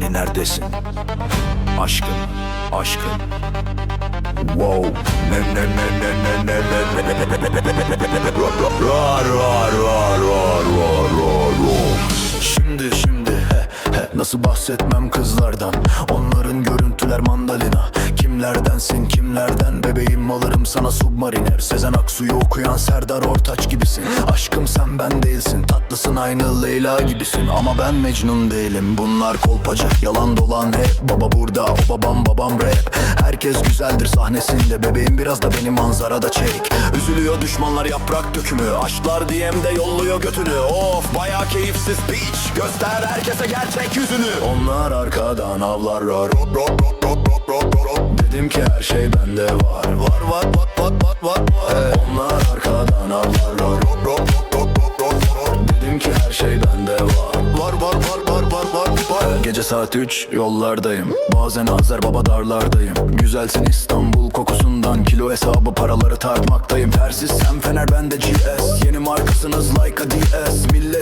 Hani neredesin? Aşkın, aşkın. Wow. Ne ne ne ne ne ne ne ne Roar roar roar roar roar roar roar. Şimdi şimdi he he nasıl bahsetmem kızlardan? Onların görüntüler mandalina. Kimlerdensin kimlerden? Bebeğim alırım sana submariner. Sezen Aksu'yu okuyan Serdar Ortaç gibisin. Aşkım sen ben değilsin Tatlısın aynı Leyla gibisin. Ama ben Mecnun değilim Bunlar kolpacı yalan dolan hep. Baba burada o babam babam rap. Herkes güzeldir sahnesinde Bebeğim biraz da beni manzarada çek. Üzülüyor düşmanlar yaprak dökümü Aşklar DM'de yolluyor götünü. Of baya keyifsiz beach Göster herkese gerçek yüzünü. Onlar arkadan avlar rop, rop, rop, rop, rop. Dedim ki her şey bende var. Var var var var var var var. Onlar arkadan avlar rar rop, rop, rop, rop, rop, rop, rop. Dedim ki her şey bende var. Var var var var var var var. Gece saat 3 yollardayım. Bazen Azer baba darlardayım. Güzelsin İstanbul kokusundan. Kilo hesabı paraları tartmaktayım. Tersiz sen Fener bende GS Yeni markasınız like a DS Millet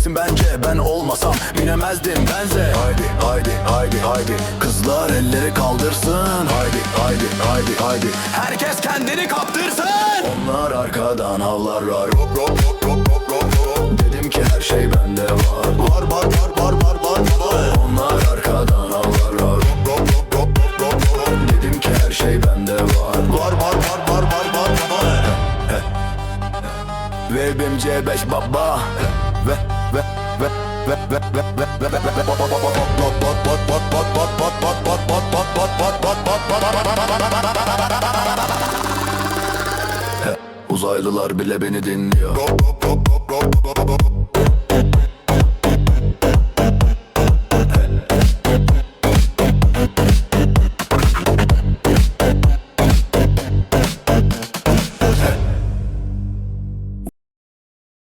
sihirlisin bence Ben olmasam binemezdim benze Haydi haydi haydi haydi Kızlar elleri kaldırsın Haydi haydi haydi haydi Herkes kendini kaptırsın Onlar arkadan havlarlar Rop rop rop rop rop rop Dedim ki her şey bende var Var var var var var var var Onlar arkadan havlarlar Rop rop rop rop rop rop Dedim ki her şey bende var Var var var var var var var Ve benim C5 baba Ve Uzaylılar bile beni dinliyor.